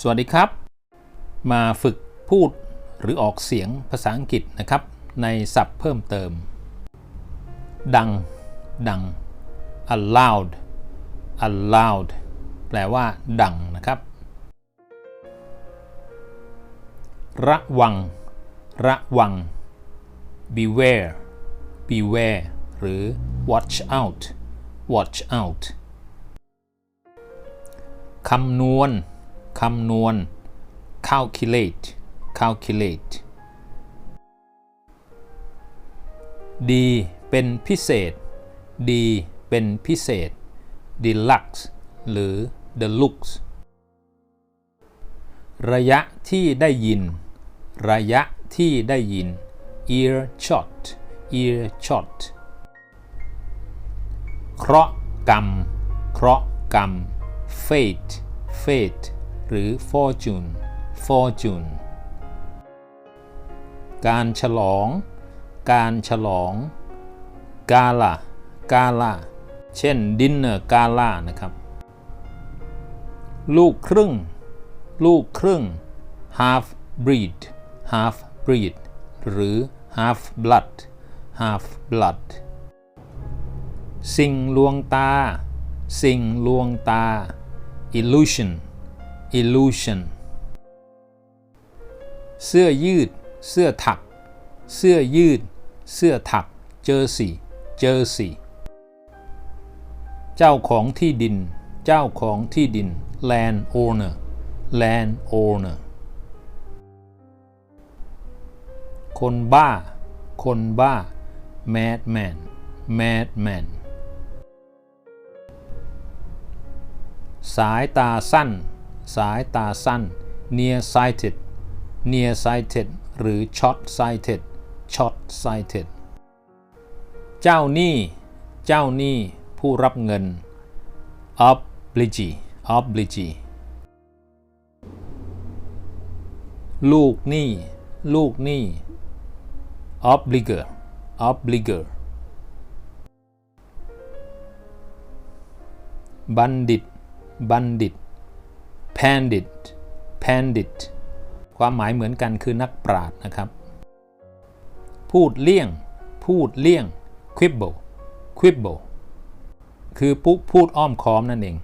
สวัสดีครับ มาฝึกพูดหรือออกเสียงภาษาอังกฤษนะครับ ในศัพท์เพิ่มเติม ดัง ดัง aloud aloud แปลว่า ดังนะครับ ระวัง ระวัง beware beware หรือ watch out watch out คำนวณคำนวณ calculate calculate ดีเป็นพิเศษดีเป็นพิเศษ deluxe หรือ deluxe ระยะที่ได้ยิน ระยะที่ได้ยิน ear shot ear shot เคราะห์กรรม เคราะห์กรรม fate fate หรือ fortune fortune การฉลอง การฉลอง gala gala เช่น dinner gala นะครับ ลูกครึ่ง ลูกครึ่ง half breed half breed หรือ half blood half blood สิ่งลวงตา สิ่งลวงตา illusion illusion เสื้อยืด เสื้อถัก เสื้อยืด เสื้อถัก jersey jersey เจ้าของที่ดิน เจ้าของที่ดิน land owner land owner คนบ้า คนบ้า madman madman สายตาสั้น สายตาสั้น near sighted near sighted หรือ short sighted short sighted เจ้าหนี้ เจ้าหนี้ ผู้รับเงิน obligee obligee ลูกหนี้ ลูกหนี้ obliger obliger บัณฑิต บัณฑิต pandit pandit ความหมายเหมือนกันคือนักปราชญ์นะครับ พูดเลี่ยง พูดเลี่ยง quibble quibble คือพูดพูดอ้อมค้อมนั่นเอง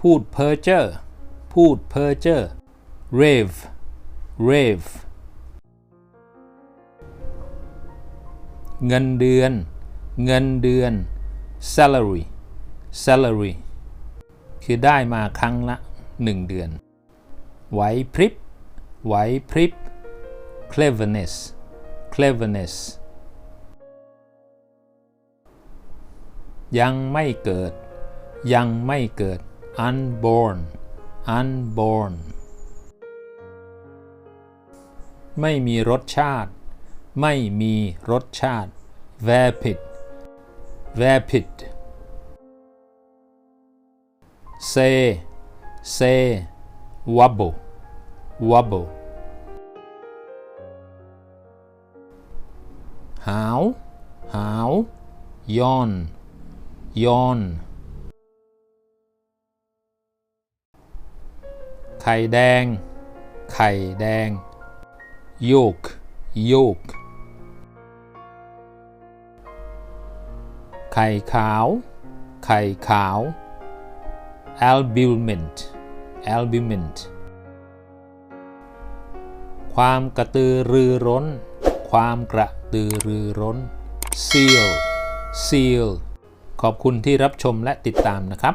พูดเพ้อเจ้อพูดเพ้อเจ้อ rave rave เงินเดือน เงินเดือน salary salary คือได้มาครั้งละ 1 เดือน ไหวพริบ ไหวพริบ cleverness cleverness ยังไม่เกิด ยังไม่เกิด unborn unborn ไม่มีรสชาติ ไม่มีรสชาติ vapid vapid say say wobble wobble หาวหาวย้อนย้อนไข่แดง ไข่แดง yolk yolk ไข่ขาว ไข่ขาว albumin albumin ความกระตือรือร้น ความกระตือรือร้น seal seal ขอบคุณที่รับชมและติดตามนะครับ